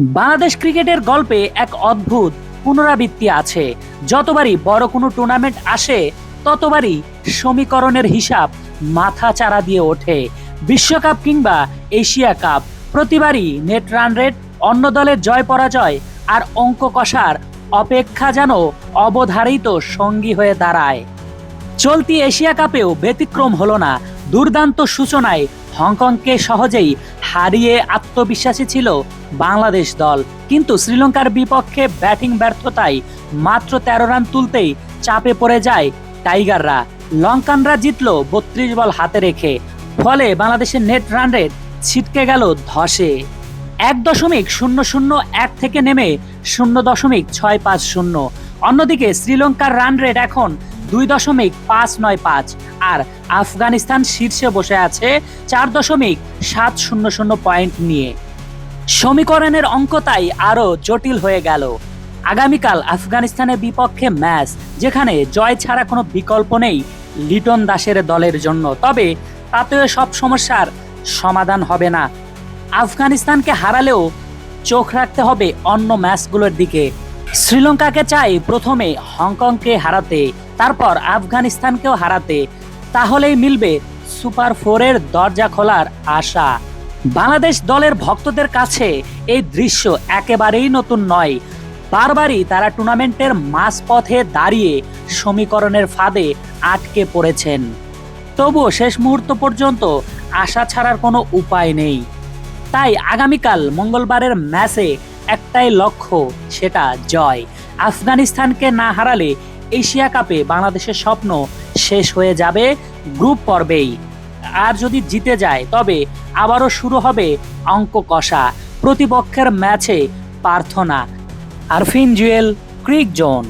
বাংলাদেশ ক্রিকেটের গল্পে এক অদ্ভুত পুনরাবৃত্তি আছে। যতবারই বড় কোনো টুর্নামেন্ট আসে, ততবারই সমীকরণের হিসাব মাথা চারা দিয়ে ওঠে। বিশ্বকাপ কিংবা এশিয়া কাপ, প্রতিবারই নেট রান রেট, অন্য দলের জয় পরাজয় আর অঙ্ক কষার অপেক্ষা যেন অবধারিত সঙ্গী হয়ে দাঁড়ায়। চলতি এশিয়া কাপেও ব্যতিক্রম হলো না। দুর্দান্ত সূচনায় হংকংকে সহজেই হারিয়ে আত্মবিশ্বাসী ছিল বাংলাদেশ দল। কিন্তু শ্রীলঙ্কার বিপক্ষে ব্যাটিং ব্যর্থতায় মাত্র তেরো রান তুলতেই চাপে পড়ে যায় টাইগাররা। লঙ্কানরা জিতল বত্রিশ বল হাতে রেখে, ফলে বাংলাদেশের নেট রান রেট ছিটকে গেল ধসে। এক দশমিক শূন্য শূন্য এক থেকে নেমে শূন্য দশমিক ছয় পাঁচ শূন্য। অন্যদিকে শ্রীলঙ্কার রান রেট এখন দুই দশমিক পাঁচ নয় পাঁচ আর আফগানিস্তান শীর্ষে বসে আছে চার দশমিক সাত শূন্য শূন্য পয়েন্ট নিয়ে। সমীকরণের অঙ্ক তাই আরও জটিল হয়ে গেল। আগামীকাল আফগানিস্তানের বিপক্ষে ম্যাচ, যেখানে জয় ছাড়া কোনো বিকল্প নেই লিটন দাসের দলের জন্য। তবে তাতেও সব সমস্যার সমাধান হবে না। আফগানিস্তানকে হারালেও চোখ রাখতে হবে অন্য ম্যাচগুলোর দিকে। শ্রীলঙ্কাকে চাই প্রথমে হংকংকে হারাতে, তারপর আফগানিস্তানকেও হারাতে, তাহলেই মিলবে সুপার ফোরের দরজা খোলার আশা। বাংলাদেশ দলের ভক্তদের কাছে এই দৃশ্য একেবারেই নতুন নয়। বারবারই তারা টুর্নামেন্টের মাঝপথে দাঁড়িয়ে সমীকরণের ফাঁদে আটকে পড়েছেন। তবুও শেষ মুহূর্ত পর্যন্ত আশা ছাড়ার কোনো উপায় নেই। তাই আগামীকাল মঙ্গলবারের ম্যাচে একটাই লক্ষ্য, সেটা জয়। আফগানিস্তানকে না হারালে এশিয়া কাপে বাংলাদেশের স্বপ্ন শেষ হয়ে যাবে গ্রুপ পর্বেই। আর যদি জিতে যায়, তবে আবারও শুরু হবে অঙ্ক কষা, প্রতিপক্ষের ম্যাচে প্রার্থনা। Arfin Jewel, cric zone.